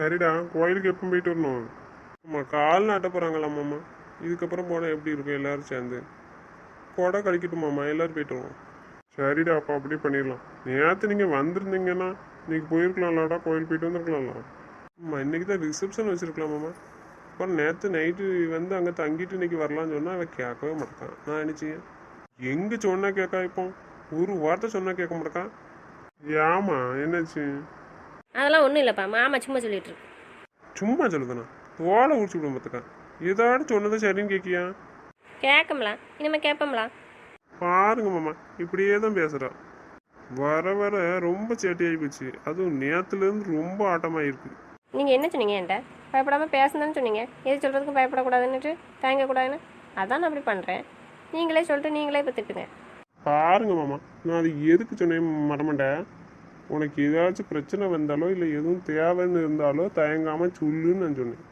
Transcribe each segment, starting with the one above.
சரிடா கோயிலுக்கு எப்போ போயிட்டு வரணும்? ஆமாம் கால் நாட்ட போகிறாங்களாம்மாம்மா இதுக்கப்புறம் போனால் எப்படி இருக்கும் எல்லோரும் சேர்ந்து? கொடை கழிக்கட்டுமாம்மா எல்லோரும் போயிட்டு வருவோம். சரிடா அப்போ அப்படியே பண்ணிடலாம். நேற்று நீங்கள் வந்திருந்தீங்கன்னா இன்னைக்கு போயிருக்கலாம்லடா கோயில் போயிட்டு வந்திருக்கலாம்ல. ஆமா இன்றைக்கி தான் ரிசப்ஷன் வச்சுருக்கலாமாம்மா அப்புறம் நேற்று நைட்டு வந்து அங்கே தங்கிட்டு இன்றைக்கி வரலாம்னு சொன்னால் அவன் கேட்கவே மாட்டான் நான் என்ன எங்கே சொன்னால் கேட்கா இப்போ? ஒரு வார்த்தை சொன்னால் கேட்க மாட்டான் ஏமா என்னாச்சு அதெல்லாம் ஒன்றும் இல்லைப்பா. மாமா சும்மா சொல்லிட்டு இருக்கு. சும்மா சொல்லுதுண்ணா. தோலை உடிச்சு விட பார்த்துக்கா. ஏதாடும் சொன்னதை சரின்னு கேட்கியா கேட்கம்லாம். இனிமேல் கேட்போம்லா பாருங்க மாமா இப்படியே தான் பேசுறா. வர வர ரொம்ப சேட்டையாகி போச்சு. அதுவும் நேத்துலேருந்து ரொம்ப ஆட்டமாயிருக்கு. நீங்கள் என்ன சொன்னீங்க என்கிட்ட? பயப்படாமல் பேசணும்னு சொன்னீங்க. எது சொல்கிறதுக்கும் பயப்படக்கூடாதுன்னுட்டு தயங்கக்கூடாதுன்னு? அதான் நான் அப்படி பண்ணுறேன் நீங்களே சொல்லிட்டு நீங்களே இப்போ திட்டுங்க. பாருங்க மாமா நான் அது எதுக்கு சொன்னேன் மறமாட்டேன் உனக்கு ஏதாச்சும் பிரச்சனை வந்தாலோ இல்லை எதுவும் தேவைன்னு இருந்தாலோ தயங்காம சொல்லுன்னு நான் சொன்னேன்.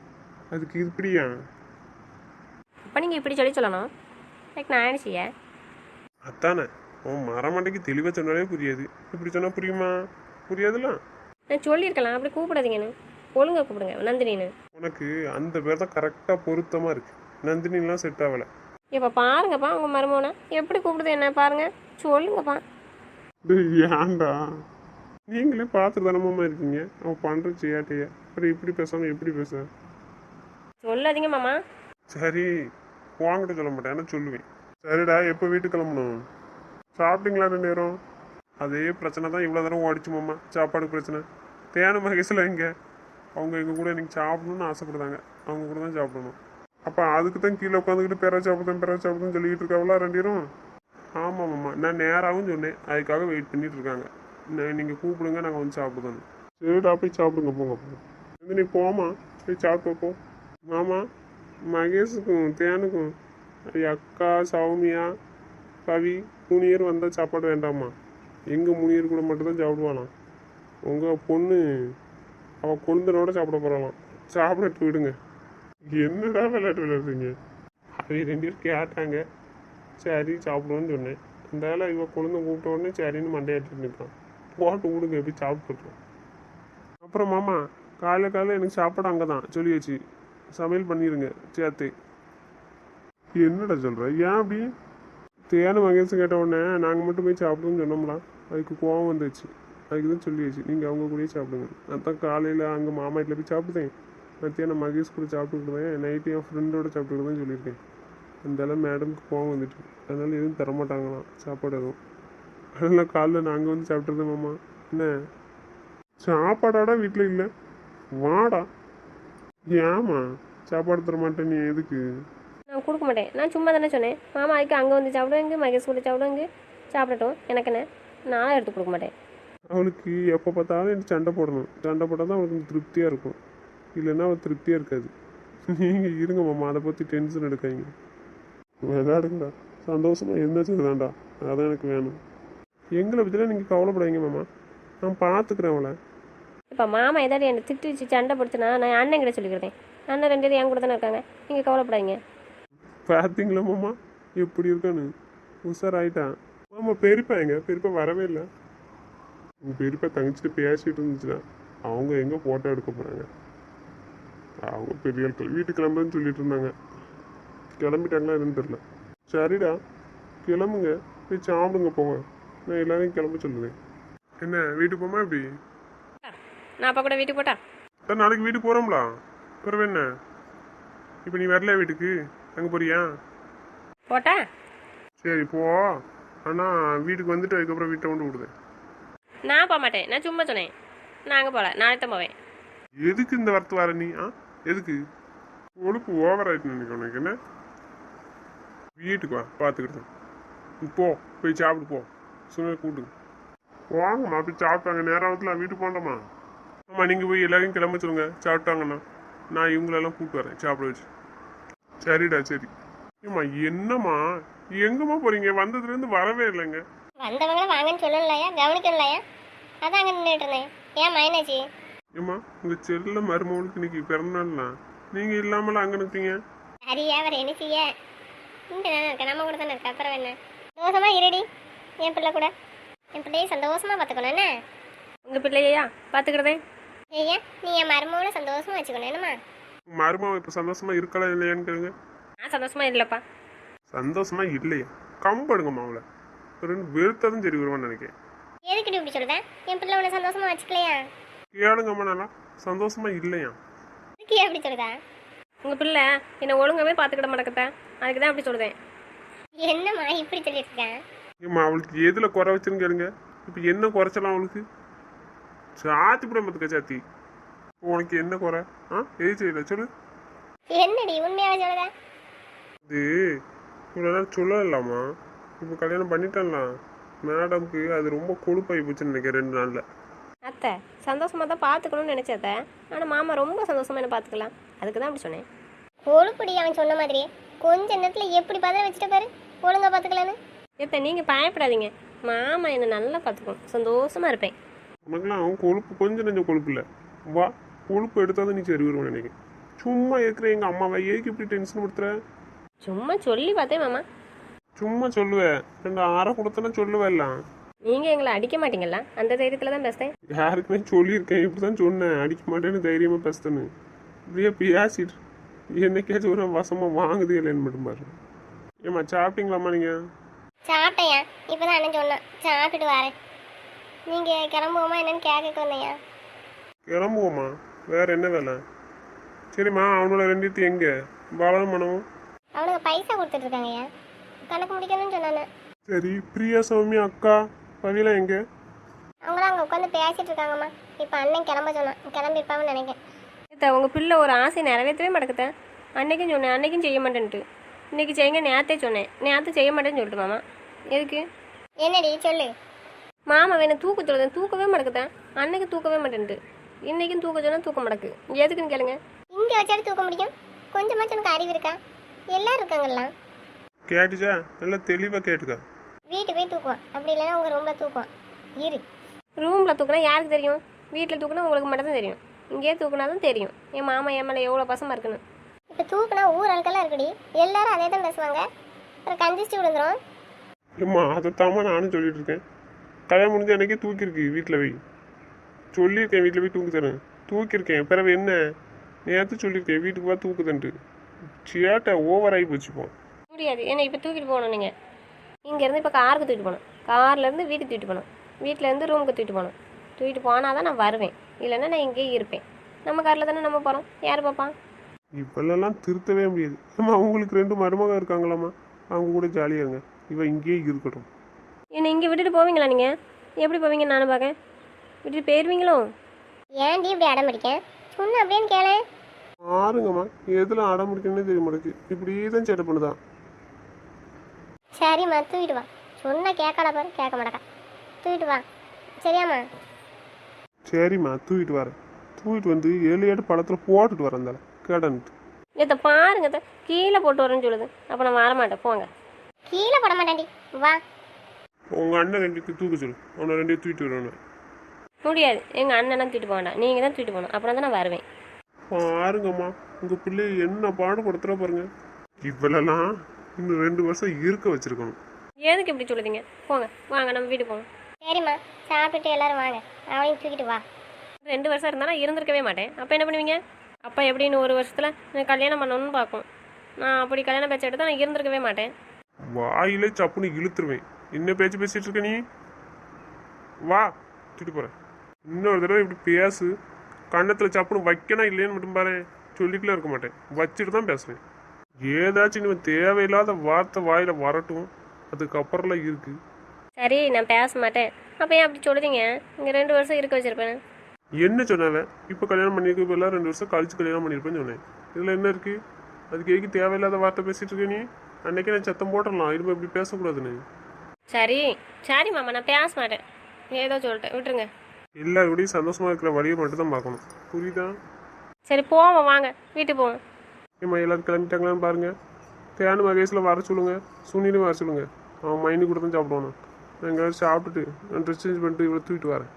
அதுக்கு இப்படியா? அப்போ நீங்கள் இப்படி சொல்லி சொல்லணும். லைக் நான் என்ன செய்ய? அதானே உன் மரமண்டைக்கு தெளிவாக சொன்னாலே புரியாது. இப்படி சொன்னா புரியுமா? புரியாதுல்ல? நான் சொல்லியிருக்கலாம். அப்படி கூப்பிடாதீங்கன்னு ஒழுங்கா கூப்பிடுங்க நந்தினின்னு உனக்கு அந்த பேர் தான் கரெக்டாக பொருத்தமாக இருக்கு. நந்தினிலாம் செட் ஆகலை. இப்போ பாருங்கப்பா உங்கள் மருமகனை. எப்படி கூப்பிடுது என்ன பாருங்க? சொல்லுங்கப்பா. ஏன்டா? நீங்களே பார்த்து தானமாமா இருக்கீங்க. அவன் பண்ணுற செய்யாட்டைய. அப்புறம் இப்படி பேசாமல் எப்படி பேச? சொல்லாதீங்க மாமா. சரி வாங்கிட்ட சொல்ல மாட்டேன். ஆனால் சொல்லுவேன்? சரிடா எப்போ வீட்டுக்கு கிளம்பணும்? சாப்பிட்டீங்களா ரெண்டு நேரம் அதே பிரச்சனை தான் இவ்வளோ தூரம் ஓடிச்சு மாமா. சாப்பாடு பிரச்சனை. தேன மகேஷில் எங்கே? அவங்க எங்கள் கூட இன்னைக்கு சாப்பிடணும்னு ஆசைப்படுறாங்க. அவங்க கூட தான் சாப்பிடணும். அப்போ அதுக்கு தான் கீழே உட்காந்துக்கிட்டு பெற சாப்பிடுதேன் பெற சாப்பிடுன்னு சொல்லிக்கிட்டு இருக்காங்களா ரெண்டு பேரும்? ஆமாம் மாமா நான் நேராகவும் சொன்னேன். அதுக்காக வெயிட் பண்ணிட்டு இருக்காங்க. நீங்கள் கூப்பிடுங்க நாங்கள் வந்து சாப்பிடுதோம் சரிடா போய் சாப்பிடுங்க போங்க வந்து நீ போமா போய் சாப்பிட்டு போ. மாமா மகேஷுக்கும் தேனுக்கும் அக்கா சௌமியா கவி முனியர் வந்தால் சாப்பாடு வேண்டாமா எங்கள் முனியர் கூட மட்டும்தான் சாப்பிடுவாளாம் உங்கள் பொண்ணு அவள் கொழுந்தனோட சாப்பிட போகிறாளாம் சாப்பிடட்டு விடுங்க என்னடா விளையாட்டு விளையாடுறீங்க? அவங்க ரெண்டு பேரும் கேட்டாங்க. சரி சாப்பிடுவோன்னு சொன்னேன். இந்த வேலை இவ கொழுந்த கூப்பிட்ட உடனே சரின்னு மண்டையாட்டு நிற்கான் போட்டு விடுங்க எப்படி சாப்பிட்டுருக்கோம் அப்புறம் மாமா காலைல காலையில் எனக்கு சாப்பாடு அங்கே தான் சொல்லி வச்சு சமையல் பண்ணிடுங்க சேர்த்து. என்னடா சொல்கிற ஏன் அப்படி? தேன மகேஷன் கேட்ட உடனே நாங்கள் மட்டும் போய் சாப்பிடுவோம்னு சொன்னோம்ல அதுக்கு கோவம் வந்துச்சு அதுக்கு தான் சொல்லி வச்சு நீங்கள் அவங்க கூடயே சாப்பிடுங்க. அதான் காலையில் அங்கே மாமா வீட்டில் போய் சாப்பிட்டேன். மத்தியானம் மகேஷ் கூட சாப்பிட்டுக்கிட்டேன் நைட்டு என் ஃப்ரெண்டோட சாப்பிட்டுக்கிட்டு சொல்லியிருக்கேன். அந்தாலும் மேடமுக்கு கோவம் வந்துட்டு அதனால் எதுவும் தரமாட்டாங்களாம் சாப்பாடு எதுவும். அதனால காலைல நாங்கள் வந்து சாப்பிட்றது மாமா. என்ன? சாப்பாடாடா வீட்டில் இல்லை. வாடா. ஏமா சாப்பாடு தர மாட்டேன் நீ எதுக்கு? நான் கொடுக்க மாட்டேன். நான் சும்மா தானே சொன்னேன். மாமா அதுக்கு அங்கே வந்து சாப்பிடுவாங்க மகேஷ் கூட சாப்பிடுவாங்க சாப்பிடட்டும். எனக்கு என்ன? நான் எடுத்து கொடுக்க மாட்டேன். அவளுக்கு எப்போ பார்த்தாலும் எனக்கு சண்டை போடணும். சண்டை போட்டால் தான் அவளுக்கு திருப்தியாக இருக்கும். இல்லைன்னா அவள் திருப்தியாக இருக்காது. நீங்கள் இருங்க மாமா. அதை பற்றி டென்ஷன் எடுக்காதீங்க. விளையாடுங்கடா. சந்தோஷமாக இருந்தாச்சும் தான்டா அதான் எனக்கு வேணும். எங்களை பற்றிலாம் நீங்கள் கவலைப்படாதீங்க மாமா. நான் பார்த்துக்கிறேன் அவளை. இப்போ மாமா ஏதாவது என்னை திட்டு வச்சு சண்டை படுத்துனா நான் அண்ணன் கிட்ட சொல்லிக்கிறேன். அண்ணன் ரெண்டு பேரும் என் கூட தானே இருக்காங்க. நீங்கள் கவலைப்படாதீங்க. பார்த்தீங்களா மாமா? எப்படி இருக்கான்னு? உஷாராயிட்டான். மாமா பெரியப்பா எங்க? பெரியப்பா வரவே இல்லை. பெரியப்பா தங்கச்சிட்டு பேசிட்டு இருந்துச்சுன்னா அவங்க எங்க போட்டோ எடுக்க போறாங்க? அவங்க பெரிய ஆட்கள் வீட்டுக்கு கிளம்புன்னு சொல்லிட்டு இருந்தாங்க. கிளம்பிட்டாங்களா என்னன்னு தெரியல. சரிடா கிளம்புங்க. போய் சாப்பிடுங்க போங்க. நான் எல்லாரையும் கிளம்ப சொல்லுவேன் என்ன வீட்டுக்கு போமா எப்படி? நான் அப்பா கூட வீட்டுக்கு போட்டா? சார் நாளைக்கு வீட்டுக்கு போகிறோம்ல பிறகு என்ன? இப்போ நீ வரல வீட்டுக்கு? அங்கே போறியா? போட்டா? சரி போ. ஆனால் வீட்டுக்கு வந்துட்டு அதுக்கப்புறம் வீட்டை கொண்டு விடுதேன் நான் போக மாட்டேன். நான் சும்மா சொன்னேன். நான் அங்கே போகல. நாளைக்கு தான் போவேன். எதுக்கு இந்த வரத்து வர நீ? ஆ? எதுக்கு? ஒழுப்பு ஓவர் ஆயிட்டு நினைக்கிறேன் உனக்கு. என்ன? வீட்டுக்கு வா. பார்த்துக்கிட்டு போ. போய் சாப்பிட்டு போ. சுனில் கூட்டுங்க வாங்கம்மா போய் சாப்பிட்டாங்க. நேரத்தில் வீட்டுக்கு போண்டோமா ஆமாம் நீங்கள் போய் எல்லாரையும் கிளம்ப சொல்லுங்க. சாப்பிட்டாங்கண்ணா நான் இவங்களெல்லாம் கூப்பிட்டு வரேன். சாப்பிட வச்சு. சரிடா சரி. ஏம்மா என்னம்மா? எங்கம்மா போறீங்க? வந்ததுலேருந்து வரவே இல்லைங்க. வந்தவங்கள வாங்கன்னு சொல்லலையா? கவனிக்கலையா? அதான் அங்கே நின்றுட்டு இருந்தேன். ஏன் மைனாச்சி ஏம்மா உங்கள் செல்ல மருமகளுக்கு இன்னைக்கு பிறந்தநாள்லாம் நீங்கள் இல்லாமலாம் அங்கே நிற்பீங்க சரியா அவர் என்ன செய்ய? இங்கே தானே இருக்க நம்ம கூட தானே இருக்க. அப்புறம் என்ன? சந்தோஷமா இருடி. என் பிள்ளை கூட. என் பிள்ளையை சந்தோஷமா பார்த்துக்கணும் என்ன? உங்கள் பிள்ளையா பார்த்துக்கிறதே. ஐயா நீ என் மருமகளை சந்தோஷமா வச்சுக்கணும் என்னம்மா? மருமாவை இப்போ சந்தோஷமா இருக்கலாம் இல்லையான்னு கேளுங்க. நான் சந்தோஷமா இல்லைப்பா. சந்தோஷமா இல்லையா. கம்படுங்கம்மா அவளை. ரெண்டு வெறுத்ததும் சரி வருவான்னு நினைக்கிறேன். எதுக்கிட்டு இப்படி சொல்லுதேன் என் பிள்ளை உன்னை சந்தோஷமா வச்சுக்கலையா? கேளுங்கம்மா நல்லா. சந்தோஷமா இல்லையா? இதுக்கு எப்படி சொல்லுதா உங்கள் பிள்ளை என்னை ஒழுங்காவே பார்த்துக்கிட மாட்டேக்கத்த அதுக்கு தான் அப்படி சொல்லுதேன் என்னம்மா இப்படி சொல்லிட்டு இருக்கேன் ஏம்மா அவளுக்கு எதில் குறை வச்சுன்னு கேளுங்க. இப்போ என்ன குறைச்சலாம் அவளுக்கு? சாத்தி விட மத்துக்க சாத்தி. உனக்கு என்ன குறை? ஆ எது செய்யல? சொல்லு. என்னடி உண்மையாவே சொல்லுதா? இது இவ்வளோ நேரம் சொல்லலாமா? இப்போ கல்யாணம் பண்ணிட்டலாம் மேடம்க்கு அது ரொம்ப கொழுப்பாகி போச்சுன்னு நினைக்கிறேன் ரெண்டு நாளில். அத்தை சந்தோஷமாக தான் பார்த்துக்கணும்னு நினச்சத ஆனால் மாமா ரொம்ப சந்தோஷமாக என்ன பார்த்துக்கலாம். அதுக்கு தான் அப்படி சொன்னேன். கொழுப்புடி அவன் சொன்ன மாதிரி. கொஞ்ச நேரத்துல எப்படி பதவி வச்சுட்டு பாரு. ஒழுங்கா பாத்துக்கலான்னு ஏத்த நீங்கள் பயப்படாதீங்க. மாமா என்னை நல்லா பார்த்துக்கும். சந்தோஷமாக இருப்பேன். உனக்குலாம் அவன் கொழுப்பு கொஞ்சம் நெஞ்சம் கொழுப்பு இல்லை. வா கொழுப்பு எடுத்தால் தான் நீ சரி நினைக்கிறேன். சும்மா இருக்கிற எங்கள் அம்மாவை ஏக்கு இப்படி டென்ஷன் கொடுத்துற சும்மா சொல்லி பார்த்தேன் மாமா. சும்மா சொல்லுவேன் ரெண்டு ஆற கொடுத்தனா சொல்லுவேல்லாம் நீங்கள் எங்களை அடிக்க மாட்டீங்களா அந்த தைரியத்தில் தான் பேசுகிறேன் யாருக்குமே சொல்லியிருக்கேன். இப்படி தான் சொன்னேன். அடிக்க மாட்டேன்னு தைரியமாக பேசுறேன்னு இப்படியே பேசிட்டு என்னைக்காச்சும் ஒரு வசமாக வாங்குது இல்லைன்னு மட்டும் பாரு. ஏம்மா சாப்பிட்டீங்களாம்மா நீங்கள் சாப்பிட்டேயா இப்பதான் அண்ணன் சொன்னான். சாப்பிட்டுட்டு வரேன். நீங்க கிளம்புவோமா என்னன்னு கேட்க வந்தேயா கிளம்புவோம்மா வேற என்ன வேலை? சரிம்மா அவனோட ரெண்டு எங்கே? பாலனும் மனமும் அவனுக்கு பைசா கொடுத்துட்டு இருக்காங்கய்யா கணக்கு முடிக்கணும்னு சொன்னானே சரி பிரியா சௌமியா அக்கா பவிலா எங்கே? அவங்களாம் அங்கே உட்காந்து பேசிட்டு இருக்காங்கம்மா. இப்போ அண்ணன் கிளம்ப சொன்னான். கிளம்பிருப்பாங்கன்னு நினைக்கிறேன். உங்கள் பிள்ளை ஒரு ஆசை நிறைவேற்றவே மாட்டேக்குத்த அன்னைக்கும் சொன்னேன். அன்னைக்கும் செய்ய மாட்டேன்ட்டு. இன்னைக்கு செய்யுங்க நேத்தே சொன்னேன். நேற்று செய்ய மாட்டேன்னு சொல்லிட்டு மாமா. எதுக்கு? என்னடி சொல்லு. மாமா வேணும் தூக்க சொல்லுதேன் தூக்கவே மாட்டேக்குத்தேன் அன்னைக்கு தூக்கவே மாட்டேன்ட்டு இன்னைக்கும் தூக்க சொன்னா தூக்க மாட்டேக்கு. எதுக்குன்னு கேளுங்க. இங்கே வச்சாலும் தூக்க முடியும். கொஞ்சமாச்சும் உனக்கு அறிவு இருக்கா? எல்லாரும் இருக்காங்கல்லாம் கேட்டுச்சா? நல்லா தெளிவாக கேட்டுக்க. வீட்டு போய் தூக்குவான். அப்படி இல்லைன்னா உங்கள் ரூமில் தூக்குவான். இரு. ரூமில் தூக்குனா யாருக்கு தெரியும்? வீட்டில் தூக்குனா உங்களுக்கு மட்டும் தான் தெரியும். இங்கேயே தூக்குனா தான் தெரியும். என் மாமா என் மேலே எவ்வளோ பசமாக இருக்குன்னு. இப்போ தூக்குனா ஊர் ஆட்கள்லாம் இருக்குடி. எல்லாரும் அதே தான் பேசுவாங்க. அப்புறம் கஞ்சிச்சு விழுந்துரும். ஏம்மா அதைத்தாம்மா நானும் சொல்லிட்டு இருக்கேன். கல்யாணம் முடிஞ்ச அன்னைக்கே தூக்கியிருக்கு வீட்டில் போய். சொல்லியிருக்கேன் வீட்டில் போய் தூக்கி தரேன். தூக்கியிருக்கேன். பிறகு என்ன? நேற்று சொல்லியிருக்கேன் வீட்டுக்கு போய் தூக்குதன்ட்டு. சேட்டை ஓவர் ஆகி போச்சுப்போம் முடியாது. ஏன்னா இப்போ தூக்கிட்டு போகணும் நீங்கள் இங்கேருந்து இப்போ காருக்கு தூக்கிட்டு போகணும். கார்லேருந்து வீட்டுக்கு தூக்கிட்டு போகணும். வீட்டிலேருந்து ரூமுக்கு தூக்கிட்டு போகணும். தூக்கிட்டு போனால் தான் நான் வருவேன். இல்லைன்னா நான் இங்கேயே இருப்பேன். நம்ம காரில் தானே நம்ம போகிறோம் யார் பார்ப்பான் இப்பெல்லாம் திருத்தவே முடியாது. ஏம்மா அவங்களுக்கு ரெண்டு மருமக இருக்காங்களாம்மா? அவங்க கூட ஜாலியாக இருங்க. இவன் இங்கேயே இருக்கட்டும். என்னை இங்கே விட்டுட்டு போவீங்களா நீங்கள் எப்படி போவீங்க நானும் பார்க்க விட்டுட்டு போயிடுவீங்களோ ஏன்டி இப்படி அடம் பிடிக்கேன் சொன்ன அப்படின்னு கேளு. பாருங்கம்மா எதில் அடம் முடிக்கணும்னே தெரிய மாட்டேங்குது. இப்படியே தான் சேட்டை பண்ணுதான் சரிம்மா தூக்கிட்டு வா. சொன்னா கேட்கல பாரு கேட்க மாட்டேக்கா. தூக்கிட்டு வா. சரியாம்மா? சரிம்மா தூக்கிட்டு வரேன். தூக்கிட்டு வந்து ஏழு ஏடு பழத்தில் போட்டுட்டு வரேன்ந்தால கேடன்ட்டு இதை பாருங்க அத்தை. கீழே போட்டு வரேன்னு சொல்லுது. அப்போ நான் வர மாட்டேன் போங்க. கீழே போட மாட்டேன்டி. வா. உங்கள் அண்ணன் ரெண்டு தூக்க சொல்லு. அவனை ரெண்டையும் தூக்கிட்டு வரணும். முடியாது. எங்கள் அண்ணனா தூக்கிட்டு போக வேண்டாம். நீங்கள் தான் தூக்கிட்டு போகணும். அப்புறம் தான் நான் வருவேன். பாருங்கம்மா. உங்கள் பிள்ளைய என்ன பாடுபடுத்துகிற பாருங்க. இவ்வளோலாம் இன்னும் ரெண்டு வருஷம் இருக்க வச்சிருக்கணும். எதுக்கு இப்படி சொல்லுதீங்க? போங்க. வாங்க நம்ம வீட்டுக்கு போங்க சரிம்மா. சாப்பிட்டுட்டு எல்லாரும் வாங்க. அவனையும் தூக்கிட்டு வா. ரெண்டு வருஷம் இருந்தால் நான் இருந்திருக்கவே மாட்டேன். அப்போ என்ன பண்ணுவீங்க? அப்போ எப்படின்னு ஒரு வருஷத்தில் நான் கல்யாணம் பண்ணணும்னு பார்க்கும். நான் அப்படி கல்யாணம் பேச்ச எடுத்தால் நான் இருந்திருக்கவே மாட்டேன். வாயிலே சப்புன்னு இழுத்துருவேன். என்ன பேச்சு பேசிட்டு இருக்க நீ? வா தூக்கிட்டு போகிறேன் இன்னொரு தடவை இப்படி பேசு. கன்னத்தில் சப்புன்னு வைக்கணும் இல்லைன்னு மட்டும் பாரு. சொல்லிட்டுலாம் இருக்க மாட்டேன். வச்சுட்டு தான் பேசுவேன். ஏதாச்சும் இனிமேல் தேவையில்லாத வார்த்தை வாயில் வரட்டும். அதுக்கப்புறம்லாம் இருக்கு. சரி நான் பேச மாட்டேன். அப்போ ஏன் அப்படி சொல்லுதீங்க? இங்கே ரெண்டு வருஷம் இருக்க வச்சிருப்பேன். என்ன சொன்னாவ இப்போ கல்யாணம் பண்ணியிருக்க எல்லாம் ரெண்டு வருஷம் கழிச்சு கல்யாணம் பண்ணியிருப்பேன்னு சொன்னேன். இதில் என்ன இருக்கு? அதுக்கு எதுக்கு தேவையில்லாத வார்த்தை பேசிட்டு இருக்க நீ? அன்னைக்கே நான் சத்தம் போட்டுடலாம். இனிமேல் இப்படி பேசக்கூடாதுன்னு. சரி. சரி மாமா நான் பேச மாட்டேன். ஏதோ சொல்லிட்டேன் விட்டுருங்க. எல்லாருக்கூடையும் சந்தோஷமா இருக்கிற வழியை மட்டும் தான் பார்க்கணும். புரியுதா? சரி போவோம். வாங்க. வீட்டுக்கு போவோம். ஏம்மா எல்லாரும் கிளம்பிட்டாங்களான்னு பாருங்க. தேனு மகேஷில் வர சொல்லுங்க. சுனிலும் வர சொல்லுங்க. அவன் மைண்டு கூட தான் சாப்பிடுவானு? நான் எங்கேயாவது சாப்பிட்டுட்டு நான் ட்ரெஸ் சேஞ்ச் பண்ணிட்டு இவ்வளோ தூக்கிட்டு வரேன்.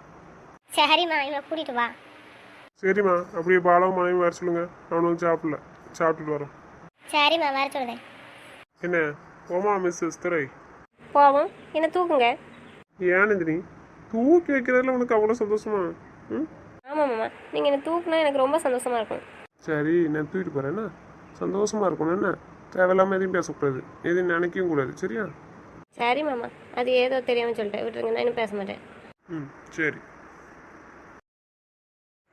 சரிம்மா இவனை கூட்டிட்டு வா. சரிம்மா அப்படியே பாலாவும் மனைவி வர சொல்லுங்க. அவனு வந்து சாப்பிடல. சாப்பிட்டுட்டு வரோம். சரிம்மா வர சொல்லுதேன் என்ன? ஓமா மிஸ்ஸஸ் திரை போவோம். என்ன தூக்குங்க? ஏன் நந்தினி? தூக்கி வைக்கிறதுல உனக்கு அவ்வளோ சந்தோஷமா? ம்? ஆமாம் மாமா. நீங்கள் என்னை தூக்குனா எனக்கு ரொம்ப சந்தோஷமாக இருக்கும். சரி நான் தூக்கிட்டு போகிறேன் என்ன? சந்தோஷமா இருக்கணும். என்ன? தேவையில்லாமல் எதையும் பேசக்கூடாது. எதையும் நினைக்கவும் கூடாது. சரியா? சரி மாமா. அது ஏதோ தெரியாமல் சொல்லிட்டேன். விட்டுருங்க நான் இன்னும் பேச மாட்டேன். ம் சரி.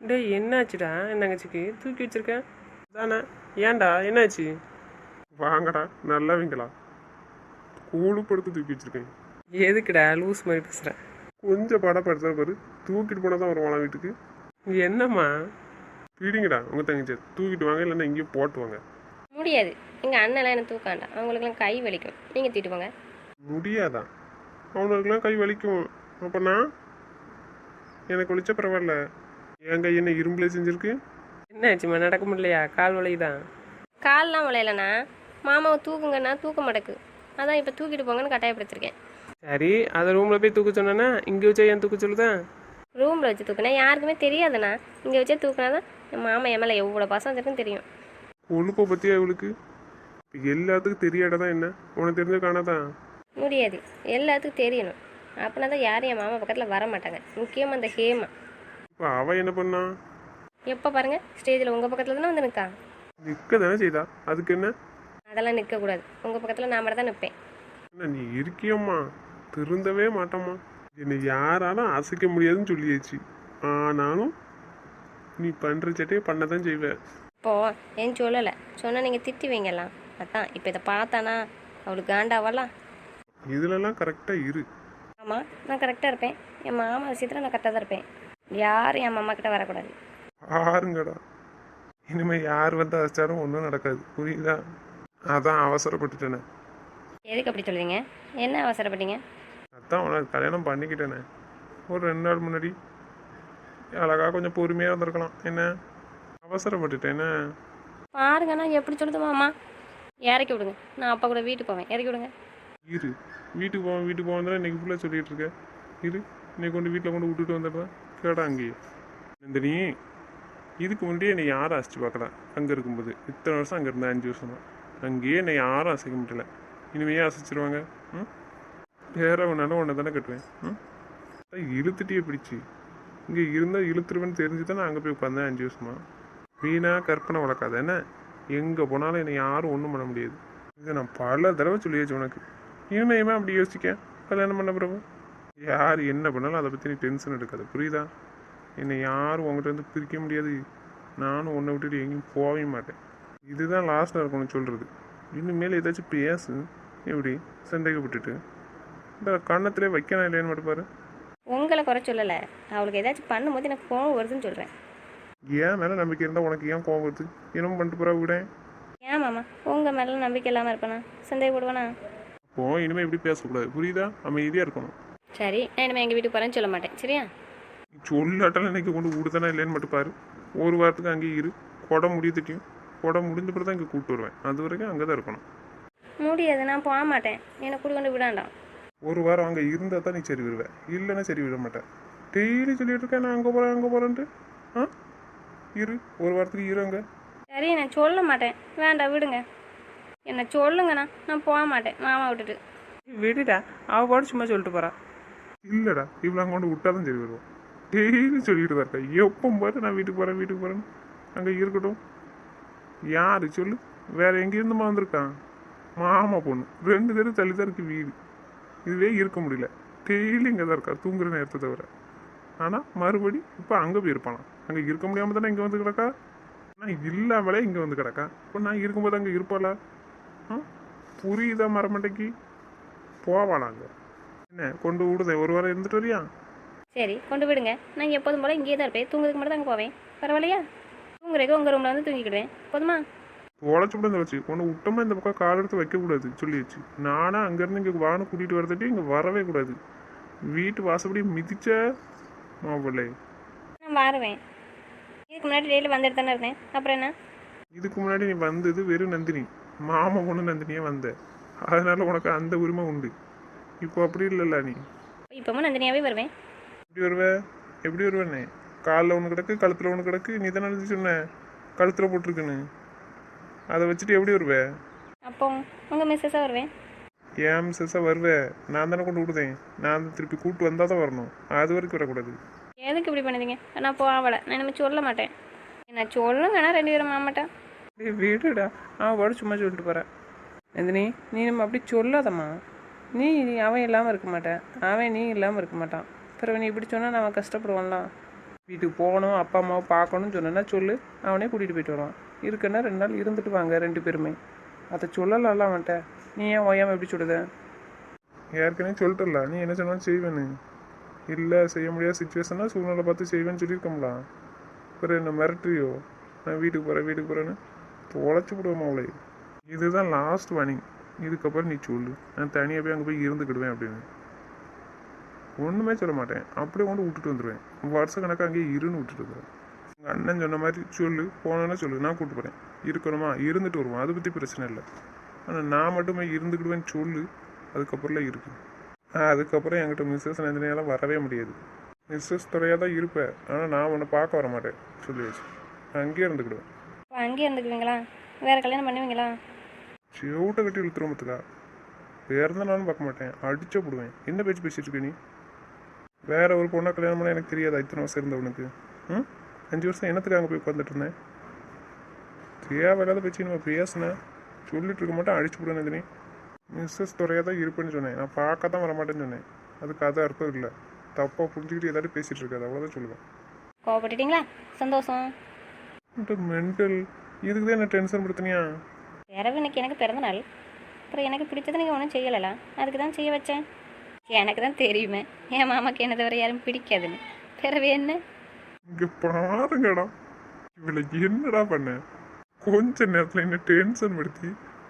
டேய் என்னாச்சுடா? என் தங்கச்சிக்கு தூக்கி வச்சிருக்கேன் தானே ஏன்டா? என்னாச்சு? வாங்கடா நல்லவங்களா? கூழு படுத்து தூக்கி வச்சிருக்கேன். எதுக்குடா லூஸ் மாதிரி பேசுகிறேன் கொஞ்சம் படப்படுத்த பாரு. தூக்கிட்டு போனால் தான் வருவானா வீட்டுக்கு? என்னம்மா? பிடிங்கடா உங்கள் தங்கச்சி. தூக்கிட்டு வாங்க இல்லைன்னா இங்கேயும் போட்டு வாங்க. முடியாது. எங்கள் அண்ணெல்லாம் என்னை தூக்க வேண்டாம் அவங்களுக்குலாம் கை வலிக்கும். நீங்கள் தூக்கிட்டு போங்க. முடியாதான் அவனுக்குலாம் கை வலிக்கும். அப்போ நான் எனக்கு வலிச்சா பரவாயில்ல. என் கை என்ன இரும்புல செஞ்சிருக்கு? என்னாச்சும்மா நடக்க முடியலையா? கால் வலிதான் கால்லாம் விளையலண்ணா. மாமாவை தூக்குங்கன்னா தூக்க மாட்டேக்கு. அதான் இப்போ தூக்கிட்டு போங்கன்னு கட்டாயப்படுத்திருக்கேன். சரி அதை ரூமில் போய் தூக்க சொன்னேன்னா இங்கே வச்சா ஏன் தூக்க சொல்லுதான் ரூமில் வச்சு தூக்குனா யாருக்குமே தெரியாதுண்ணா. இங்கே வச்சே தூக்குனா தான் என் மாமா என் மேலே எவ்வளோ பாசம் வச்சிருக்குன்னு தெரியும். கொழுப்பை பற்றியா இவளுக்கு? இப்போ எல்லாத்துக்கும் தெரியாடதான் என்ன? உனக்கு தெரிஞ்ச காணாதான் முடியாது. எல்லாத்துக்கும் தெரியணும். அப்படின்னா தான் யாரும் என் மாமா பக்கத்தில் வர மாட்டாங்க. முக்கியமாக அந்த ஹேமா. அவள் என்ன பண்ணா? எப்போ பாருங்கள் ஸ்டேஜில் உங்கள் பக்கத்தில் தானே வந்து நிற்கா நிற்க தானே செய்தா? அதுக்கு என்ன? அதெல்லாம் நிற்கக்கூடாது உங்கள் பக்கத்தில் நான் மட்டும் தான் நிற்பேன் என்ன நீ இருக்கியம்மா. திருந்தவே மாட்டோம்மா. என்னை யாராலும் அசைக்க முடியாதுன்னு சொல்லியாச்சு. ஆனாலும் நீ பண்ணுற சட்டையை பண்ண தான் செய்வ. இப்போது ஏன் சொல்லலை? சொன்னால் நீங்கள் திட்டி வைங்கலாம் அதான் இப்போ இதை பார்த்தானா? அவளுக்கு காண்டாவலாம் இதுலலாம் கரெக்டாக இரு. ஆமாம் நான் கரெக்டாக இருப்பேன். என் மாமா விஷயத்தில் நான் கரெக்டாக தான் இருப்பேன். யாரும் என் மாமா கிட்ட வரக்கூடாது. பாருங்கடா இனிமே யார் வந்து அழைச்சாலும் ஒன்றும் நடக்காது. புரியுதா? அதான் அவசரப்பட்டுட்டேனே. எதுக்கு அப்படி சொல்லுவீங்க என்ன அவசரப்பட்டீங்க? அதான் உனக்கு கல்யாணம் பண்ணிக்கிட்டேனே. ஒரு ரெண்டு நாள் முன்னாடி. அழகா கொஞ்சம் பொறுமையாக இருந்திருக்கலாம். என்ன? அவசரப்பட்டுட்டேனே. பாருங்க நான் எப்படி சொல்லுது மாமா? இறக்கி விடுங்க. நான் அப்பா கூட வீட்டுக்கு போவேன். இறக்கி விடுங்க. இரு. வீட்டுக்கு போவேன் வீட்டுக்கு போவேன் இன்னைக்கு ஃபுல்லாக சொல்லிட்டு இருக்க. இரு. இன்னைக்கு கொண்டு வீட்டில் கொண்டு விட்டுட்டு வந்துடுறேன். கேடா அங்கேயே இதுக்கு முன்னாடியே என்னை யாரும் அசைச்சு பார்க்கல. அங்கே இருக்கும்போது. இத்தனை வருஷம் அங்கே இருந்தேன் அஞ்சு வருஷமா. அங்கேயே என்னை யாரும் அசைக்க முடியல. இனிமேயே அசைச்சிருவாங்க. ம்? வேற ஒன்றாலும் ஒன்றை தானே கட்டுவேன். ம்? இழுத்துட்டே பிடிச்சி. இங்கே இருந்தால் இழுத்துருவேன்னு தெரிஞ்சு தான் நான் அங்கே போய் உட்காந்தேன் அஞ்சு வருஷமா. வீணாக கற்பனை வளர்க்காத என்ன? எங்கே போனாலும் என்னை யாரும் ஒன்றும் பண்ண முடியாது. இதை நான் பல தடவை சொல்லியாச்சு உனக்கு. இனிமேயுமே அப்படி யோசிக்க? கல்யாணம் பண்ண பிறகு? யார் என்ன பண்ணாலும் அதை பற்றி நீ டென்ஷன் எடுக்காத. புரியுதா? என்னை யாரும் உங்ககிட்ட இருந்து பிரிக்க முடியாது. நானும் உன்னை விட்டுட்டு எங்கேயும் போகவே மாட்டேன். இதுதான் லாஸ்ட்டாக இருக்கணும் சொல்கிறது இனிமேல் ஏதாச்சும் பேசு. எப்படி? சண்டைக்கு விட்டுட்டு. இந்த கன்னத்திலே வைக்கணும் இல்லையான்னு மட்டும் பாரு. உங்களை குறை சொல்லலை. அவளுக்கு ஏதாச்சும் பண்ணும்போது எனக்கு கோவம் வருதுன்னு சொல்கிறேன் ஏன் மேலே நம்பிக்கை இருந்தால் உனக்கு ஏன் கோவம் வருது? என்ன பண்ணிட்டு போகிறா விட. ஏன் மாமா? உங்கள் மேலே நம்பிக்கை இல்லாமல் இருப்பேனா? சந்தேகப்படுவேனா அப்போ இனிமேல் இப்படி பேசக்கூடாது. புரியுதா? அமைதியாக இருக்கணும். சரி நான் இனிமேல் எங்கள் வீட்டுக்கு போகிறேன்னு சொல்ல மாட்டேன். சரியா? நீ சொல்லாட்டாலும் இன்னைக்கு கொண்டு விடுதானே இல்லைன்னு மட்டும் பாரு. ஒரு வாரத்துக்கு அங்கேயே இரு. குடம் முடித்துட்டியும் குடம் முடிஞ்ச பிறகு தான் இங்கே கூப்பிட்டு வருவேன். அது வரைக்கும் அங்கே தான் இருக்கணும். முடியாது நான் போக மாட்டேன். என்னை கூட்டி கொண்டு விடாண்டாம் ஒரு வாரம் அங்கே இருந்தால் தான் நீ சரி விடுவேன் இல்லைன்னா சரி விட மாட்டேன் டெய்லி சொல்லிட்டு இருக்கேன் நான் அங்கே போகிறேன் அங்கே போகிறேன்ட்டு ஆ? இரு. ஒரு வாரத்துக்கு இரு அங்கே. சரி நான் சொல்ல மாட்டேன். வேண்டாம் விடுங்க. என்னை சொல்லுங்கண்ணா. நான் போக மாட்டேன். மாமா விட்டுட்டு. விடுடா. அவள் பாட்டு சும்மா சொல்லிட்டு போறா. இல்லைடா இவ்வளோ அங்கே கொண்டு விட்டாதான் சரி வருவோம். டெய்லி சொல்லிட்டு தான் இருக்கா எப்போ பாரு நான் வீட்டுக்கு போகிறேன் வீட்டுக்கு போகிறேன்னு அங்கே இருக்கட்டும். யார் சொல்லு? வேற எங்கேருந்துமா வந்திருக்கான்? மாமா பொண்ணு. ரெண்டு பேரும் தள்ளி தான் இருக்குது வீடு. இதுவே இருக்க முடியல. டெய்லி இங்கே தான் இருக்கா தூங்குற நேரத்தை தவிர. ஆனால் மறுபடி இப்போ அங்கே போயிருப்பானா அங்கே இருக்க முடியாமல் தானே இங்கே வந்து கிடக்கா? நான் இல்லாமலே இங்கே வந்து கிடக்கா? இப்போ நான் இருக்கும்போது அங்கே இருப்பாளா? ஆ? புரியுதா மரமண்டைக்கு? போவாளா அங்கே? என்ன கொண்டு விடுதே ஒரு வாரம் இருந்துட்டு வரியா? சரி கொண்டு விடுங்க. நான் எப்போதும் போல் இங்கேயே தான் இருப்பேன். தூங்குறதுக்கு மட்டும் தான் போவேன். பரவாயில்லையா? தூங்குறதுக்கு உங்கள் ரூமில் வந்து தூங்கிக்கிடுவேன். போதுமா? உழைச்சி விட வச்சு. ஒன்று விட்டோம்னா இந்த பக்கம் கால் எடுத்து வைக்கக்கூடாது சொல்லிடுச்சு நானா அங்கேருந்து இங்கே வானை கூட்டிகிட்டு வரதுட்டு இங்கே வரவே கூடாது. வீட்டு வாசப்படி மிதிச்ச மாப்பிள்ளை. நான் வருவேன். இதுக்கு முன்னாடி டெய்லி வந்துட்டு தானே இருந்தேன். அப்புறம் என்ன? இதுக்கு முன்னாடி நீ வந்தது வெறும் நந்தினி. மாமா பொண்ணு நந்தினியே வந்த. அதனால உனக்கு அந்த உரிமை உண்டு. இப்போ அப்படி இல்லைல்ல நீ. இப்போவும் நந்தினியாவே வருவேன். எப்படி வருவ? எப்படி வருவேண்ணே காலில் ஒன்று கிடக்கு கழுத்தில் ஒன்று கிடக்கு. நீ தானே எழுதி சொன்ன? கழுத்தில் போட்டிருக்குன்னு. அதை வச்சுட்டு எப்படி வருவே? அப்போ உங்கள் மிஸ்ஸஸாக வருவேன். ஏன் மிஸ்ஸஸாக வருவே? நான் தானே கொண்டு விடுதேன். நான் தான் திருப்பி கூப்பிட்டு வந்தால் தான் வரணும். அது வரைக்கும் வரக்கூடாது. எதுக்கு இப்படி பண்ணுறீங்க நான் போகலை நான் இனிமேல் சொல்ல மாட்டேன். நான் சொல்லுங்கன்னா ரெண்டு பேரும் மாமாட்டேன் டேய் விடுடா. அவன் பாடு சும்மா சொல்லிட்டு போகிறேன் நந்தினி நீ நம்ம அப்படி சொல்லாதம்மா. நீ நீ அவன் இல்லாமல் இருக்க மாட்டேன். அவன் நீ இல்லாமல் இருக்க மாட்டான். பிறகு நீ இப்படி சொன்னால் அவன் கஷ்டப்படுவான்லாம். வீட்டுக்கு போகணும் அப்பா அம்மாவை பார்க்கணும்னு சொன்னேன்னா சொல்லு. அவனே கூட்டிகிட்டு போயிட்டு வருவான். இருக்குன்னா ரெண்டு நாள் இருந்துட்டு வாங்க ரெண்டு பேருமே. அதை சொல்லலாம்ல அவன்கிட்ட. நீ ஏன் ஓயாமல் எப்படி சொல்லுத? ஏற்கனவே சொல்லிட்டுல நீ என்ன சொன்னாலும் செய்வேன்னு. இல்லை செய்ய முடியாத சுச்சுவேஷன்னா சூழ்நிலை பார்த்து செய்வேன்னு சொல்லியிருக்கோம்ல. அப்புறம் என்ன மிரட்டுறியோ? நான் வீட்டுக்கு போகிறேன் வீட்டுக்கு போகிறேன்னு தொலைச்சி விடுவோம் அவளை? இதுதான் லாஸ்ட் வார்னிங் இதுக்கப்புறம் நீ சொல்லு. நான் தனியாக போய் அங்கே போய் இருந்துக்கிடுவேன் அப்படின்னு. ஒன்றுமே சொல்ல மாட்டேன். அப்படியே கொண்டு விட்டுட்டு வந்துடுவேன் வருஷ கணக்காக அங்கேயே இருன்னு விட்டுட்டு வந்துடுவேன் உங்கள் அண்ணன் சொன்ன மாதிரி சொல்லு. போனோன்னா சொல்லு. நான் கூப்பிட்டு போகிறேன் இருக்கணுமா? இருந்துட்டு வருவோம். அதை பற்றி பிரச்சனை இல்லை. ஆனால் நான் மட்டுமே இருந்துக்கிடுவேன்னு சொல்லு. அதுக்கப்புறம்லாம் இருக்கு. அதுக்கப்புறம் என்கிட்ட மிஸ்ஸஸ் நந்தினியாலாம் வரவே முடியாது. மிஸ்ஸஸ் துறையாக தான் இருப்பேன் ஆனால் நான் உன்னை பார்க்க வர மாட்டேன். சொல்லி வச்சு. அங்கேயே இருந்துக்கிடுவேன். அங்கேயே இருந்துக்குவீங்களா? வேறு கல்யாணம் பண்ணுவீங்களா? செவிட்ட கட்டி இழுத்துருமத்துக்கா வேறு நானும் பார்க்க மாட்டேன். அடிச்சே போடுவேன். என்ன பேச்சு பேசிட்டு இருக்க நீ? வேற ஒரு பொண்ணை கல்யாணம் பண்ண எனக்கு தெரியாதா. இத்தனை வருஷம் இருந்தவனுக்கு ம்? அஞ்சு வருஷம் என்னத்துக்கு அங்கே போய் உட்காந்துட்டு இருந்தேன்? தேவையில்லாத பேச்சு நம்ம பேசினேன் சொல்லிட்டு இருக்க மாட்டேன். அடிச்சு போடுவேன் நந்தினி. மிஸ்ஸஸ் துறையாக தான் இருப்பேன்னு சொன்னேன். நான் பார்க்க தான் வர மாட்டேன்னு சொன்னேன். அதுக்கு அது அர்த்தம் இல்லை. தப்பாக புரிஞ்சுக்கிட்டு ஏதாவது பேசிட்டு இருக்காது. அவ்வளோதான் சொல்லுவேன். கோவப்பட்டுட்டீங்களா? சந்தோஷம். மென்டல் இதுக்கு தான் என்ன டென்ஷன் படுத்துனியா? பிறகு இன்னைக்கு எனக்கு பிறந்த நாள். அப்புறம் எனக்கு பிடிச்சது நீங்கள் ஒன்றும் செய்யலைல? அதுக்கு தான் செய்ய வச்சேன். எனக்கு தான் தெரியுமே. என் மாமாக்கு என்ன தவிர யாரும் பிடிக்காதுன்னு. பிறகு என்ன? இங்க பாருங்கடா. இவளை என்னடா பண்ண? கொஞ்ச நேரத்துல என்ன டென்ஷன் படுத்தி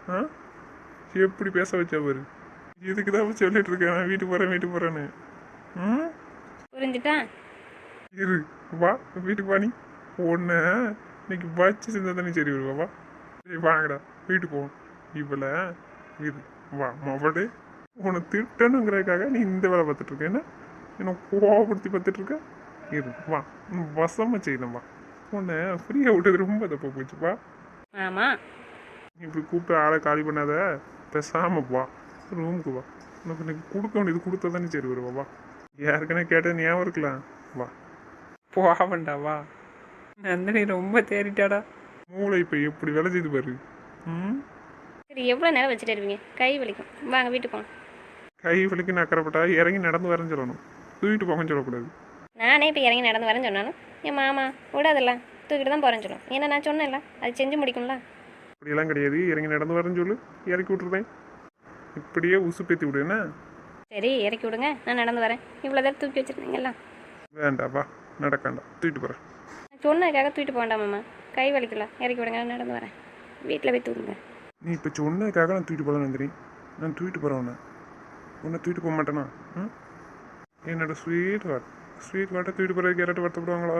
ஆ? எப்படி பேச வச்சா பாரு? இதுக்கு தான் சொல்லிட்டு இருக்கேன் வீட்டுக்கு போறேன் வீட்டுக்கு போறேன்னு. ம் புரிஞ்சுட்டா இரு வா வீட்டுக்கு வா நீ. உன்னை இன்னைக்கு வச்சு செஞ்சா தானே சரி வருவா? வா. சரி வாங்கடா. வீட்டுக்கு போவோம் இவளை இரு வா மவடு உன்னை திட்டணுங்கிறதுக்காக நீ இந்த வேலை பார்த்துட்டு இருக்க. என்ன? என்ன கோவப்படுத்தி பார்த்துட்டு இருக்க? இரு வா உன் வசமா செய்யணும் வா. உன்னை ஃப்ரீயாக விட்டது ரொம்ப தப்பு போச்சு வா. ஆமாம் நீ இப்படி கூப்பிட்டு ஆளை காலி பண்ணாத. பேசாம வா ரூமுக்கு வா. உனக்கு இன்னைக்கு கொடுக்க வேண்டியது கொடுத்தா தானே சரி வருவா வா. ஏற்கனவே கேட்டது ஞாபகம் இருக்கலாம். வா. போவண்டா வா. நந்தினி ரொம்ப தேறிட்டாடா. மூளை இப்போ எப்படி வேலை செய்து பாரு. சரி எவ்வளோ நேரம் வச்சுட்டு இருப்பீங்க? கை வலிக்கும். வாங்க வீட்டுக்கு போங்க கை வலிக்கு நக்கறப்பட்டா இறங்கி நடந்து வரேன்னு சொல்லணும். தூக்கிட்டு போகன்னு சொல்லக்கூடாது. நானே இப்போ இறங்கி நடந்து வரேன்னு சொன்னாலும் என் மாமா விடாதுல்ல தூக்கிட்டு தான் போகிறேன்னு சொல்லும். ஏன்னா நான் சொன்னேன்ல அது செஞ்சு முடிக்கும்ல. அப்படியெல்லாம் கிடையாது. இறங்கி நடந்து வரேன்னு சொல்லு. இறக்கி விட்டுருதேன் இப்படியே உசு பேத்தி விடு என்ன? சரி இறக்கி விடுங்க. நான் நடந்து வரேன். இவ்வளோ நேரம் தூக்கி வச்சுருந்தீங்களா வேண்டாம் வா நடக்காண்டா தூக்கிட்டு போகிறேன் நான் சொன்னதுக்காக தூக்கிட்டு போக வேண்டாம் மாமா. கை வலிக்கல. இறக்கி விடுங்க நான் நடந்து வரேன். வீட்டில் போய் தூக்குங்க நீ இப்போ சொன்னதுக்காக நான் தூக்கிட்டு போகலாம் நந்திரி நான் தூக்கிட்டு போகிறேன் உன்னை. உன்னை தூக்கிட்டு போக மாட்டேனா? ம்? என்னோட ஸ்வீட் ஹார்ட் ஸ்வீட் ஹார்ட்டை தூக்கிட்டு போகிறதுக்கு யாராட்டும் வருத்தப்படுவாங்களா?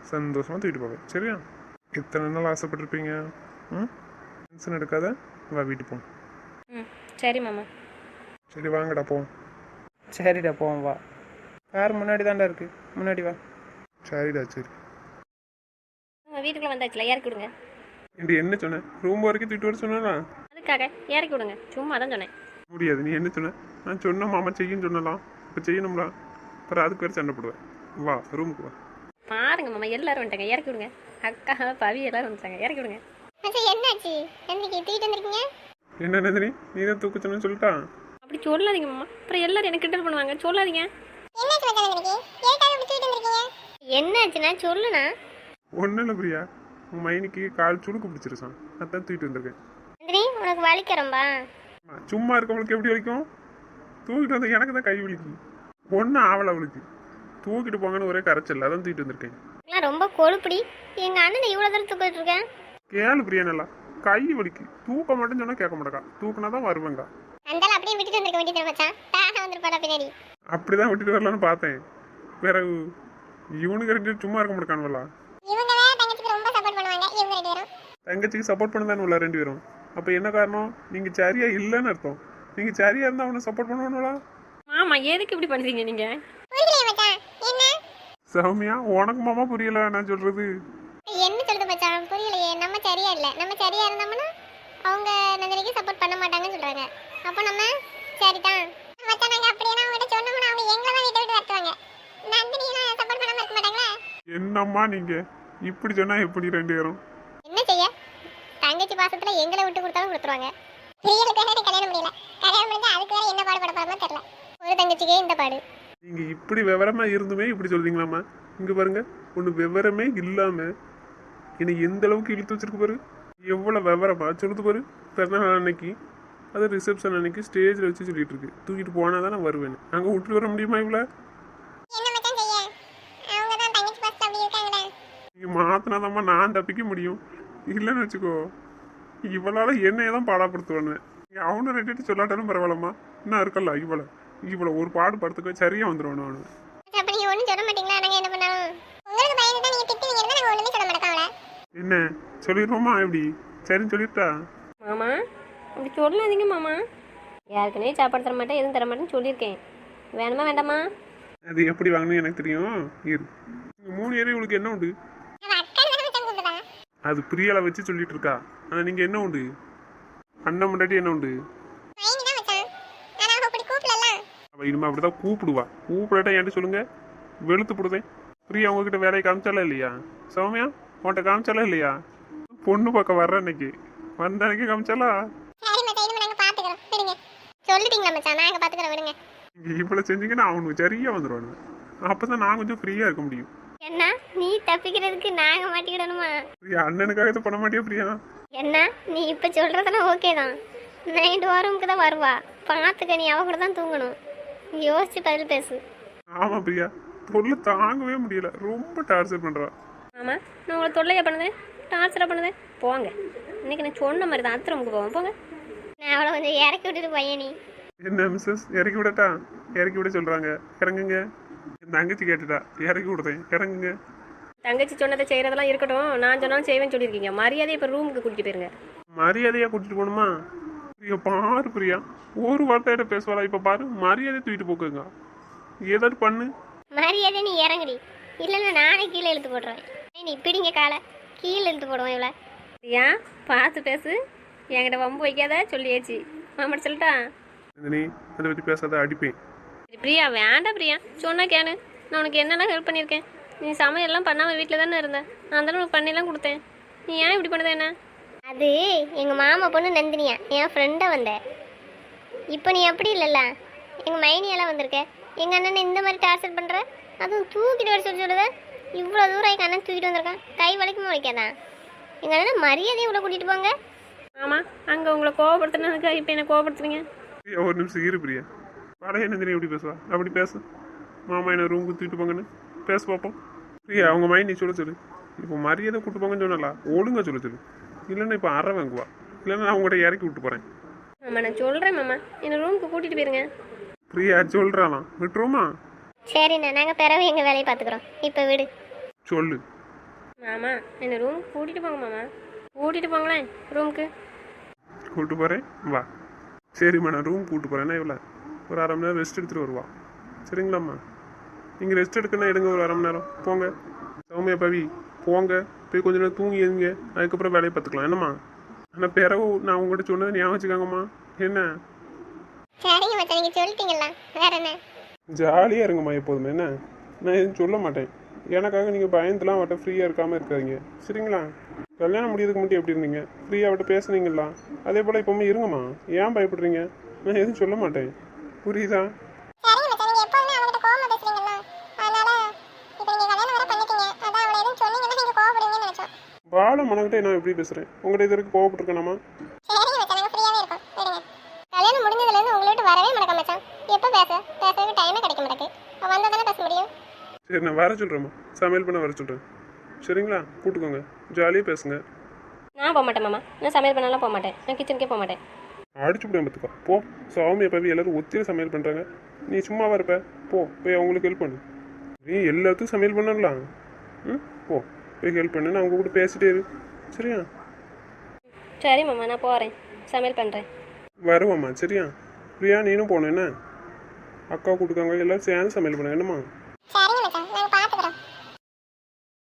சந்தோஷமாக தூக்கிட்டு போவேன். சரியா? இத்தனை நாள் ஆசைப்பட்டிருப்பீங்க? ம்? டென்ஷன் எடுக்காத. வா வீட்டுக்கு போம் ம் சரி மாமா. சரி வாங்கடா போவோம் சரிடா போவோம் வா. கார் முன்னாடி தான்டா இருக்கு. முன்னாடி வா. சரிடா சரி. வீட்டுக்குள்ளே வந்தாச்சுல இறக்கி விடுங்க. ஏண்டி என்ன சொன்னேன் ரூம் வரைக்கும் தூக்கிட்டு வர சொன்னா அதுக்காக இறக்கி விடுங்க. சும்மா தான் சொன்னேன். முடியாது நீ என்ன சொன்ன? நான் சொன்ன மாமா செய்யுன்னு சொன்னலாம். இப்போ செய்யணும்ல. அப்புறம் அதுக்கு வேறு சண்டை போடுவேன். வா ரூமுக்கு வா. பாருங்க மாமா எல்லாரும் வந்துட்டாங்க. இறக்கி விடுங்க. அக்கா பவி எல்லாரும் வந்துட்டாங்க. இறக்கி விடுங்க. என்னாச்சு? நந்தினிக்கு தூக்கிட்டு வந்திருக்கீங்க? என்ன நந்தினி? நீ தான் தூக்க சொன்னு சொல்லிட்டா? அப்படி சொல்லாதீங்க மாமா. அப்புறம் எல்லாரும் எனக்கு கிண்டல் பண்ணுவாங்க. சொல்லாதீங்க. என்னாச்சு எதுக்காக இப்படி தூக்கிட்டு வந்திருக்கீங்க? என்னாச்சுன்னா சொல்லுண்ணா ஒன்றும் இல்லை பிரியா. உன் மைனிக்கு கால் சுளுக்கு பிடிச்சிருச்சான் அதான் தூக்கிட்டு வந்திருக்கேன். நந்தினி உனக்கு வலிக்கிறம்பா சும்மா இருக்கவங்களுக்கு எப்படி வலிக்கும்? தூக்கிட்டு வந்த எனக்கு தான் கை வலிக்கும் ஒன்றும் ஆவலை அவளுக்கு. தூக்கிட்டு போங்கன்னு ஒரே கரைச்சல் அதான் தூக்கிட்டு வந்திருக்கேன். எல்லாம் ரொம்ப கொழுப்புடி. எங்க அண்ணனை இவ்வளவு தூரம் தூக்கிட்டு இருக்கேன் கேளு பிரியா நல்லா. கை வலிக்கு. தூக்க மாட்டேன்னு சொன்னால் கேட்க மாட்டேக்கா. தூக்கினா தான் வருவேங்க அந்தால அப்படியே விட்டுட்டு வந்திருக்க வேண்டியது மச்சான். தானே வந்திருப்பாடா பின்னாடி? அப்படி தான் விட்டுட்டு வரலான்னு பார்த்தேன். பிறகு இவனுக்கு ரெண்டு சும்மா இருக்க மாட்டானுவலா இவங்க வேற தங்கச்சிக்கு ரொம்ப சப்போர்ட் பண்ணுவாங்க இவங்க ரெண்டு பேரும் தங்கச்சிக்கு சப்போர்ட் பண்ணதானுவல ரெண்டு பேரும். அப்போ என்ன காரணம்? நீங்கள் சரியா இல்லைன்னு அர்த்தம். நீங்கள் சரியா இருந்தால் அவனை சப்போர்ட் பண்ணுவானுவலா மாமா எதுக்கு இப்படி பண்ணுறீங்க நீங்கள் புரியலையே மச்சான். என்ன? சௌமியா உனக்கு மாமா புரியல நான் சொல்றது. என்ன சொல்றது மச்சான்? புரியலையே. நம்ம சரியா இல்ல. நம்ம சரியா இருந்தோம்னா அவங்க நந்தினிக்கு சப்போர்ட் பண்ண மாட்டாங்கன்னு சொல்றாங்க. அப்போ நம்ம சரிதான். மச்சான் நாங்க அப்படியே அவங்க சொன்னோம்னா அவங்க எங்களை தான் வீட்டை விட்டு வரட்டுவாங்க. நந்தினி சப்போர்ட் என்னம்மா நீங்க? இப்படி சொன்னா எப்படி ரெண்டு பேரும்? பாசத்துல எங்களை விட்டு கொடுத்தாலும் கொடுத்துருவாங்க. பிரியலுக்காக எனக்கு கல்யாணம் முடியல. கல்யாணம் முடிஞ்சா அதுக்கு வேற என்ன பாடுபட போறோமோ தெரியல. ஒரு தங்கச்சிக்கே இந்த பாடு. நீங்க இப்படி விவரமா இருந்துமே இப்படி சொல்றீங்களாம்மா? இங்க பாருங்க ஒண்ணு விவரமே இல்லாம என்னை எந்த அளவுக்கு இழுத்து வச்சிருக்கு பாரு. எவ்வளவு விவரமா? சொல்லுது பாரு. பிறந்த நாள் அன்னைக்கு அது ரிசப்ஷன் அன்னைக்கு ஸ்டேஜில் வச்சு சொல்லிட்டு இருக்கு. தூக்கிட்டு போனா தான் நான் வருவேன். அங்கே விட்டுட்டு வர முடியுமா இவ்வளோ என்ன மச்சான் செய்ய? அவங்க தான் தங்கச்சி பாசத்துல அப்படி இருக்காங்களே. நீங்க மாத்தினாதாம்மா நான் தப்பிக்க முடியும். இல்லைன்னு வச்சுக்கோ. இவளால என்னைய தான் பாடாப்படுத்துவானுவேன் அவனு ரெண்டு சொல்லாட்டாலும் பரவாயில்லம்மா. என்ன இருக்கல்ல இவளை. இவளை ஒரு பாடு படுத்துக்க சரியா வந்துடுவானு அவனு. என்ன சொல்லிடுவோமா எப்படி? சரின்னு சொல்லிட்டா? மாமா அப்படி சொல்லாதீங்க மாமா. யாருக்குனே சாப்பாடு தர மாட்டேன் எதுவும் தர மாட்டேன்னு சொல்லியிருக்கேன். வேணுமா வேண்டாமா? அது எப்படி வாங்கணும்னு எனக்கு தெரியும்? இரு. மூணு ஏரியா இவளுக்கு என்ன உண்டு அவ அக்கா தானே மச்சான் கூப்பிடுறா அது பிரியால வச்சு சொல்லிட்டு இருக்கா ஆனா நீங்க என்ன உண்டு? அண்ணன் முன்னாடி என்ன உண்டு? தான் இனிமே அப்படிதான் கூப்பிடுவா. கூப்பிடட்டா என்கிட்ட சொல்லுங்க. வெளுத்து போடுதேன் பிரியா உங்ககிட்ட வேலையை காமிச்சாலா இல்லையா? சௌமியா உன்கிட்ட காமிச்சாலா இல்லையா? பொண்ணு பார்க்க வர்ற அன்னைக்கு. வந்த அன்னைக்கு காமிச்சாலா? இவ்வளவு செஞ்சீங்கன்னா அவனுக்கு சரியா வந்துடுவானு அப்பதான் நான் கொஞ்சம் ஃப்ரீயா இருக்க முடியும். என்ன? நீ தப்பிக்கிறதுக்கு நாங்கள் மாட்டிக்கிடணுமா? பிரியா அண்ணனுக்காக இதை பண்ண மாட்டியா பிரியா? என்ன? நீ இப்போ சொல்கிறதெல்லாம் ஓகே தான். நைட்டு ரூமுக்கு தான் வருவா. பார்த்துக்க நீ அவ கூட தான் தூங்கணும். யோசிச்சு பதில் பேசு. ஆமா பிரியா தொல்லை தாங்கவே முடியல. ரொம்ப டார்ச்சர் பண்றா. ஆமாம் நான் உங்களை தொல்லையா பண்ணுது டார்ச்சராக பண்ணுது போங்க. இன்னைக்கு நான் சொன்ன மாதிரி தான் அத்தை ரூமுக்கு போவேன் போங்க. நான் அவளை கொஞ்சம் இறக்கி விட்டுட்டு பையன் நீ. என்ன மிஸ்ஸஸ் இறக்கி விடட்டா? இறக்கி விட சொல்றாங்க. இறங்குங்க. என் தங்கச்சி கேட்டுட்டா இறக்கி விடுறேன் இறங்குங்க. தங்கச்சி சொன்னதை செய்கிறதெல்லாம் இருக்கட்டும் நான் சொன்னாலும் செய்வேன்னு சொல்லியிருக்கீங்க. மரியாதையை இப்போ ரூமுக்கு கூட்டிட்டு போயிருங்க. மரியாதையா கூட்டிட்டு போகணுமா? பிரியா பாரு பிரியா. ஒரு வார்த்தையிட்ட பேசுவாளா? இப்ப பாரு மரியாதை தூக்கிட்டு போக்குங்க. ஏதாவது பண்ணு. மரியாதை நீ இறங்குடி. இல்லைன்னா நானே கீழே இழுத்து ஏய், நீ பிடிங்க காலை. கீழே இழுத்து போடுவேன் இவ்வளோ ஏன் பார்த்து பேசு. என்கிட்ட வம்பு வைக்காத சொல்லியாச்சு. மாமாட்ட சொல்லட்டா நீ அதை பத்தி பேசாத அடிப்பேன். பிரியா வேண்டாம் பிரியா. சொன்னா கேளு. நான் உனக்கு என்னென்ன ஹெல்ப் பண்ணியிருக்கேன்? நீ சமையல்லாம் பண்ணாமல் வீட்டில் தானே இருந்தேன் நான் தானே உனக்கு பண்ணிலாம் கொடுத்தேன். நீ ஏன் இப்படி பண்ணுது என்ன? அது எங்க மாமா பொண்ணு நந்தினியா. என் ஃப்ரெண்டை வந்த. இப்போ நீ அப்படி இல்லைல்ல? எங்க மைனியெல்லாம் வந்திருக்க. எங்க அண்ணனை இந்த மாதிரி டார்ச்சர் பண்ற? அதுவும் தூக்கிட்டு வர சொல்லி சொல்லுத. இவ்வளோ தூரம் எங்க அண்ணன் தூக்கிட்டு வந்திருக்கான். கை வலிக்குமா வலிக்காதான் எங்க அண்ணனை மரியாதையை உள்ள கூட்டிட்டு போங்க. ஆமாம் அங்கே உங்களை கோவப்படுத்தினதுக்கு இப்போ என்ன கோவப்படுத்துறீங்க? ஒரு நிமிஷம் இரு பிரியா. என்ன தெரியும் எப்படி பேசுவா? அப்படி பேசு. மாமா என்ன ரூம் தூக்கிட்டு போங்கன்னு. பேச பார்ப்போம் பிரியா அவங்க மைண்ட் நீ சொல்ல சொல்லு. இப்போ மரியாதை கூட்டு போங்கன்னு சொன்னல ஒழுங்கா சொல்ல சொல்லு. இல்லைன்னா இப்போ அரை வாங்குவா. இல்லைன்னா நான் உங்கள்கிட்ட இறக்கி விட்டு போறேன். ஆமாம் நான் சொல்கிறேன் மாமா. என்னை ரூமுக்கு கூட்டிகிட்டு போயிருங்க. பிரியா சொல்றாலாம் விட்டுருமா சரிண்ணா நாங்கள் பிறகு எங்கள் வேலையை பார்த்துக்குறோம். இப்போ விடு. சொல்லு. மாமா என்னை ரூமுக்கு கூட்டிகிட்டு போங்க மாமா. கூட்டிகிட்டு போங்களேன் ரூமுக்கு கூட்டு போறேன். வா. சரிம்மா நான் ரூம் கூட்டு போறேன் என்ன இவ்வளோ ஒரு அரை மணி நேரம் ரெஸ்ட் எடுத்துட்டு வருவா. சரிங்களாம்மா? நீங்கள் ரெஸ்ட் எடுக்கணும் எடுங்க ஒரு அரை மணி நேரம். போங்க. சௌமியா பவி போங்க. போய் கொஞ்ச நேரம் தூங்கி எழுங்க அதுக்கப்புறம் வேலையை பார்த்துக்கலாம். என்னம்மா? ஆனால் பிறகு நான் உங்கள்கிட்ட சொன்னதை ஞாபகம் வச்சுக்காங்கம்மா. என்ன? ஜாலியாக இருங்கம்மா எப்போதுமே. என்ன? நான் எதுவும் சொல்ல மாட்டேன். எனக்காக நீங்கள் பயந்துலாம் அவட்ட ஃப்ரீயாக இருக்காமல் இருக்காதீங்க. சரிங்களா? கல்யாணம் முடியறதுக்கு மட்டும் எப்படி இருந்தீங்க? ஃப்ரீயாக அவட்ட பேசுனீங்களா அதே போல் இப்போவுமே இருங்கம்மா. ஏன் பயப்படுறீங்க? நான் எதுவும் சொல்ல மாட்டேன். புரியுதா? பால மனக்கிட்ட நான் எப்படி பேசுகிறேன் உங்கள்கிட்ட இது வரைக்கும் கோவப்பட்டிருக்கேனாமா கல்யாணம் முடிஞ்சதுலேருந்து உங்களை விட்டு வரவே மச்சான். எப்போ பேச? பேசுறதுக்கு டைமே கிடைக்க மாட்டேங்குது. வந்தால் தானே பேச முடியும்? சரி நான் வர சொல்கிறேம்மா சமையல் பண்ண வர சொல்கிறேன் சரிங்களா? கூட்டுக்கோங்க. ஜாலியாக பேசுங்க. நான் போக மாட்டேன் மாமா. நான் சமையல் பண்ணலாம் போக மாட்டேன். நான் கிச்சனுக்கே போக மாட்டேன். அடிச்சு விட பார்த்துக்கோ. போ. சாமி பவி எல்லாரும் ஒத்தியில் சமையல் பண்ணுறாங்க நீ சும்மாவா இருப்ப? போ. போய் அவங்களுக்கு ஹெல்ப் பண்ணு. நீ எல்லாத்துக்கும் சமையல் பண்ணலாம். ம்? போ. போய் ஹெல்ப் பண்ணு. நான் அவங்க கூட பேசிட்டே இரு. சரியா? சரி மாமா நான் போகிறேன் சமையல் பண்ணுறேன் வருவாம்மா சரியா? பிரியா நீனும் போகணும். என்ன? அக்கா கூட்டுக்காங்க எல்லாரும் சேர்ந்து சமையல் பண்ணுங்க. என்னம்மா?